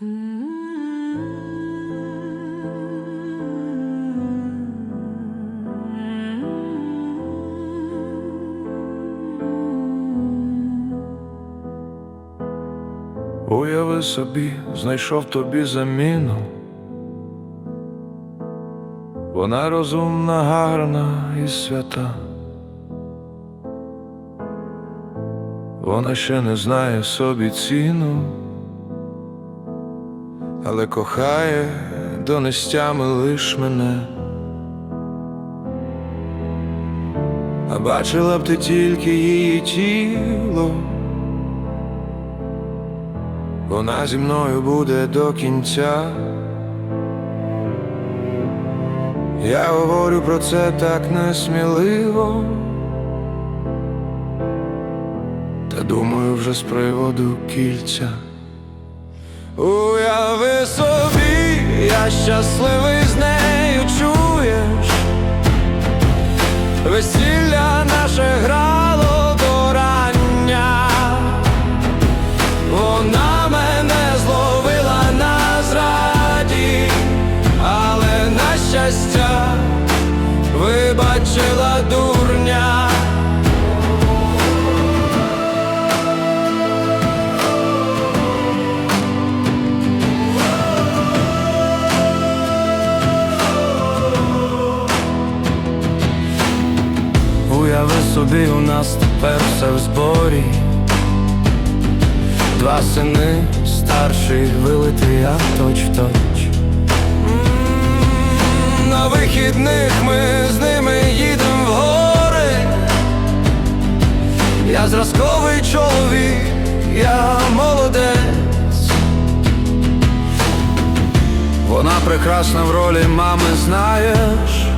Уяви собі, знайшов тобі заміну. Вона розумна, гарна і свята. Вона ще не знає собі ціну, але кохає донестями лиш мене. А бачила б ти тільки її тіло. Вона зі мною буде до кінця. Я говорю про це так несміливо. Та думаю вже з приводу кільця. Уяви собі, я щасливий з нею чуєш. Весілля наше грало до рання. Вона мене зловила на зраді, але на щастя вибачила дурня. Собі, у нас тепер все в зборі. Два сини, старший вилитий, а точ в точ. На вихідних ми з ними їдем в гори. Я зразковий чоловік, я молодець. Вона прекрасна в ролі мами, знаєш.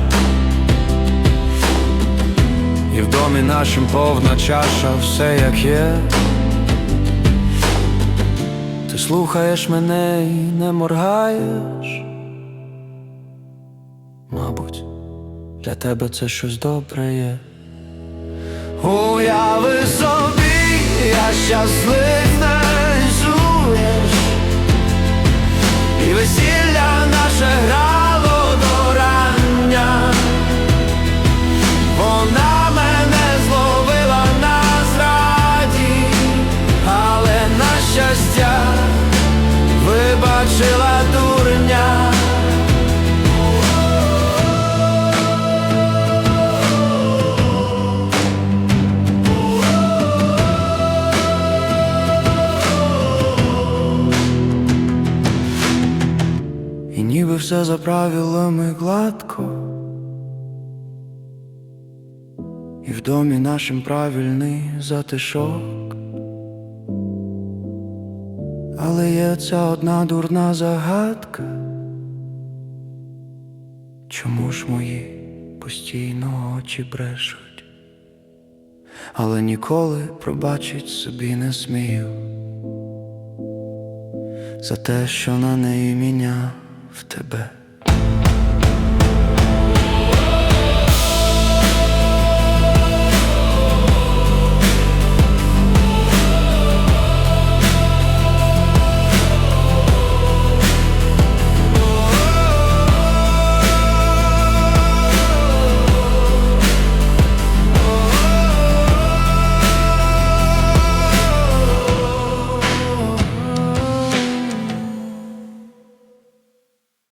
І в домі нашим повна чаша, все як є. Ти слухаєш мене і не моргаєш. Мабуть, для тебе це щось добре є. Уяви собі, я щасливий І ніби все за правилами гладко. І в домі нашим правильний затишок. Але є ця одна дурна загадка. Чому ж мої постійно очі брешуть? Але ніколи пробачить собі не смію за те, що на неї міняв тебе.